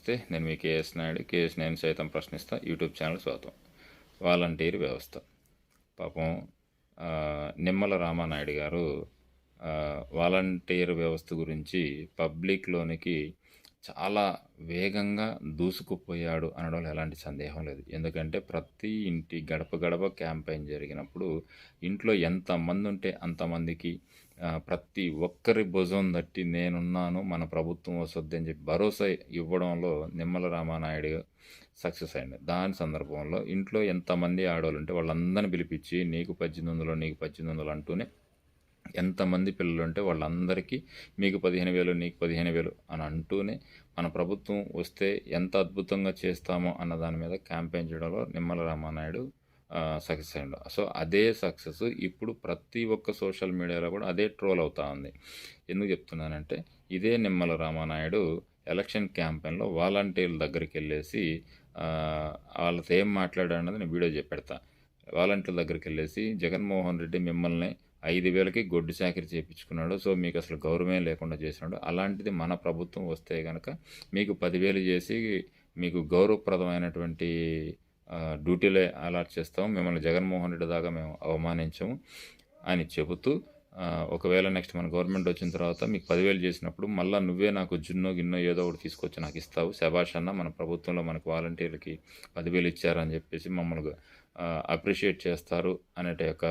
నమస్తే నేను మీ KS Naidu. KS నేను సైతం ప్రశ్నిస్తా. యూట్యూబ్ ఛానల్ స్వాతం వాలంటీర్ వ్యవస్థ. పాపం నిమ్మల రామానాయుడు గారు వాలంటీర్ వ్యవస్థ గురించి పబ్లిక్లోనికి చాలా వేగంగా దూసుకుపోయాడు అనడంలో ఎలాంటి సందేహం లేదు. ఎందుకంటే ప్రతి ఇంటి గడప గడప క్యాంపెయిన్ జరిగినప్పుడు ఇంట్లో ఎంతమంది ఉంటే అంతమందికి ప్రతి ఒక్కరి భుజం తట్టి నేనున్నాను మన ప్రభుత్వం వస్తుంది అని చెప్పి భరోసా ఇవ్వడంలో నిమ్మల రామానాయుడు సక్సెస్ అయింది దాని సందర్భంలో ఇంట్లో ఎంతమంది ఆడవాళ్ళు ఉంటే వాళ్ళందరిని పిలిపించి నీకు పద్దెనిమిది వందలు నీకు పద్దెనిమిది వందలు అంటూనే ఎంతమంది పిల్లలు ఉంటే వాళ్ళందరికీ మీకు పదిహేను వేలు నీకు పదిహేను వేలు అని అంటూనే మన ప్రభుత్వం వస్తే ఎంత అద్భుతంగా చేస్తామో అన్న దాని మీద క్యాంపెయిన్ చేయడంలో నిమ్మల రామానాయుడు సక్సెస్ అయ్యాడు. సో అదే సక్సెస్ ఇప్పుడు ప్రతి ఒక్క సోషల్ మీడియాలో కూడా అదే ట్రోల్ అవుతా ఉంది. ఎందుకు చెప్తున్నానంటే ఇదే నిమ్మల రామానాయుడు ఎలక్షన్ క్యాంపెయిన్లో వాలంటీర్ల దగ్గరికి వెళ్ళేసి వాళ్ళతో ఏం మాట్లాడాడన్నది నేను వీడియో చెప్పెడతా. వాలంటీర్ల దగ్గరికి వెళ్ళేసి జగన్మోహన్ రెడ్డి మిమ్మల్ని ఐదు వేలకి గొడ్డు చాకరీ చేయించుకున్నాడు సో మీకు అసలు గౌరవమే లేకుండా చేసినాడు. అలాంటిది మన ప్రభుత్వం వస్తే కనుక మీకు పదివేలు చేసి మీకు గౌరవప్రదమైనటువంటి డ్యూటీలే అలాట్ చేస్తాము మిమ్మల్ని జగన్మోహన్ రెడ్డి దాకా మేము అవమానించము అని చెబుతూ ఒకవేళ నెక్స్ట్ మన గవర్నమెంట్ వచ్చిన తర్వాత మీకు పదివేలు చేసినప్పుడు మళ్ళీ నువ్వే నాకు జున్నో గిన్నో ఏదో ఒకటి తీసుకొచ్చి నాకు ఇస్తావు. శభాష్ అన్న మన ప్రభుత్వంలో మనకు వాలంటీర్లకి పదివేలు ఇచ్చారని చెప్పేసి మమ్మల్ని అప్రిషియేట్ చేస్తారు అనే ఒక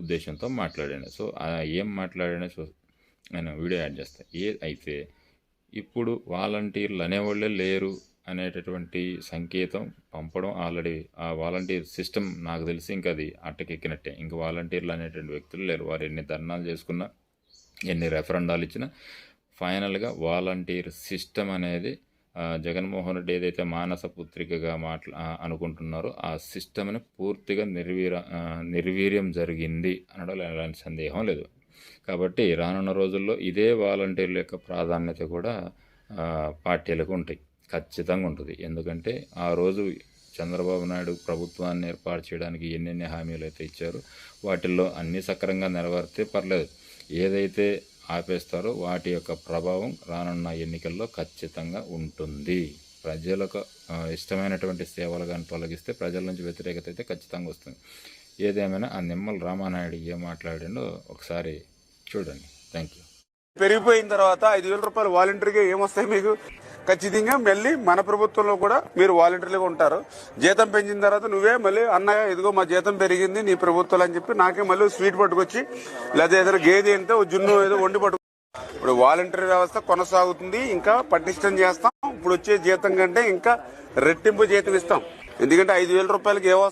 ఉద్దేశంతో మాట్లాడాను. సో ఏం మాట్లాడానో సో నేను వీడియో యాడ్ చేస్తాను ఏ అయితే ఇప్పుడు వాలంటీర్లు అనేవాళ్ళే లేరు అనేటటువంటి సంకేతం పంపడం ఆల్రెడీ ఆ వాలంటీర్ సిస్టమ్ నాకు తెలిసి ఇంకా అది అట్టకెక్కినట్టే. ఇంక వాలంటీర్లు అనేటువంటి వ్యక్తులు లేరు. వారు ఎన్ని ధర్నాలు చేసుకున్నా ఎన్ని రెఫరెండాలు ఇచ్చినా ఫైనల్గా వాలంటీర్ సిస్టమ్ అనేది జగన్మోహన్ రెడ్డి ఏదైతే మానస పుత్రికగా మాట్లా అనుకుంటున్నారో ఆ సిస్టమ్ని పూర్తిగా నిర్వీర నిర్వీర్యం జరిగింది అనడంలో ఎలాంటి సందేహం లేదు. కాబట్టి రానున్న రోజుల్లో ఇదే వాలంటీర్ల యొక్క ప్రాధాన్యత కూడా పార్టీలకు ఉంటాయి. ఖచ్చితంగా ఉంటుంది. ఎందుకంటే ఆ రోజు చంద్రబాబు నాయుడు ప్రభుత్వాన్ని ఏర్పాటు చేయడానికి ఎన్నెన్ని హామీలు అయితే ఇచ్చారో వాటిల్లో అన్ని సక్రంగా నెరవేరితే పర్లేదు. ఏదైతే ఆపేస్తారో. వాటి యొక్క ప్రభావం రానున్న ఎన్నికల్లో ఖచ్చితంగా ఉంటుంది. ప్రజలకు ఇష్టమైనటువంటి సేవలు కానీ తొలగిస్తే ప్రజల నుంచి వ్యతిరేకత అయితే ఖచ్చితంగా వస్తుంది. ఏదేమైనా ఆ నిమ్మల రామానాయుడు ఏం మాట్లాడిండో ఒకసారి చూడండి. థ్యాంక్ యూ పెరిగిపోయిన తర్వాత ఐదు వేల రూపాయలు వాలంటీర్గా ఏమొస్తాయి మీకు? ఖచ్చితంగా మళ్ళీ మన ప్రభుత్వంలో కూడా మీరు వాలంటీర్లుగా ఉంటారు. జీతం పెంచిన తర్వాత నువ్వే మళ్ళీ అన్నయ్య ఇదిగో మా జీతం పెరిగింది నీ ప్రభుత్వాలు అని చెప్పి నాకే మళ్ళీ స్వీట్ పట్టుకొచ్చి లేదా ఏదైనా గేదె అంటే జున్ను ఏదో వండి పట్టుకు ఇప్పుడు వాలంటీర్ వ్యవస్థ కొనసాగుతుంది ఇంకా పటిష్టం చేస్తాం. ఇప్పుడు వచ్చే జీతం కంటే ఇంకా రెట్టింపు జీతం ఇస్తాం. ఎందుకంటే ఐదు వేల రూపాయలకి ఏ